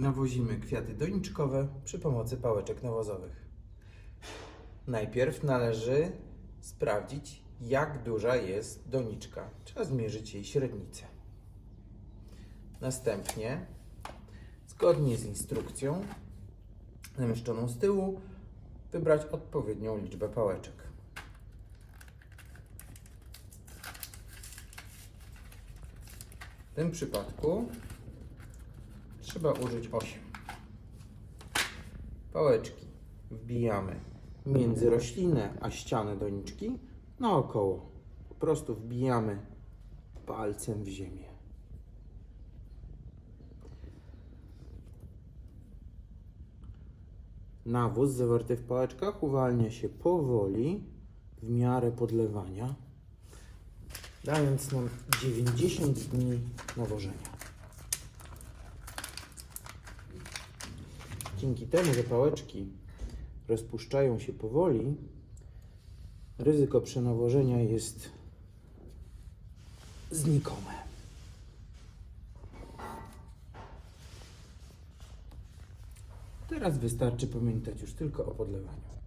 Nawozimy kwiaty doniczkowe przy pomocy pałeczek nawozowych. Najpierw należy sprawdzić, jak duża jest doniczka. Trzeba zmierzyć jej średnicę. Następnie, zgodnie z instrukcją zamieszczoną z tyłu, wybrać odpowiednią liczbę pałeczek. W tym przypadku trzeba użyć 8. Pałeczki wbijamy między roślinę a ścianę doniczki naokoło. Po prostu wbijamy palcem w ziemię. Nawóz zawarty w pałeczkach uwalnia się powoli w miarę podlewania, dając nam 90 dni nawożenia. Dzięki temu, że pałeczki rozpuszczają się powoli, ryzyko przenawożenia jest znikome. Teraz wystarczy pamiętać już tylko o podlewaniu.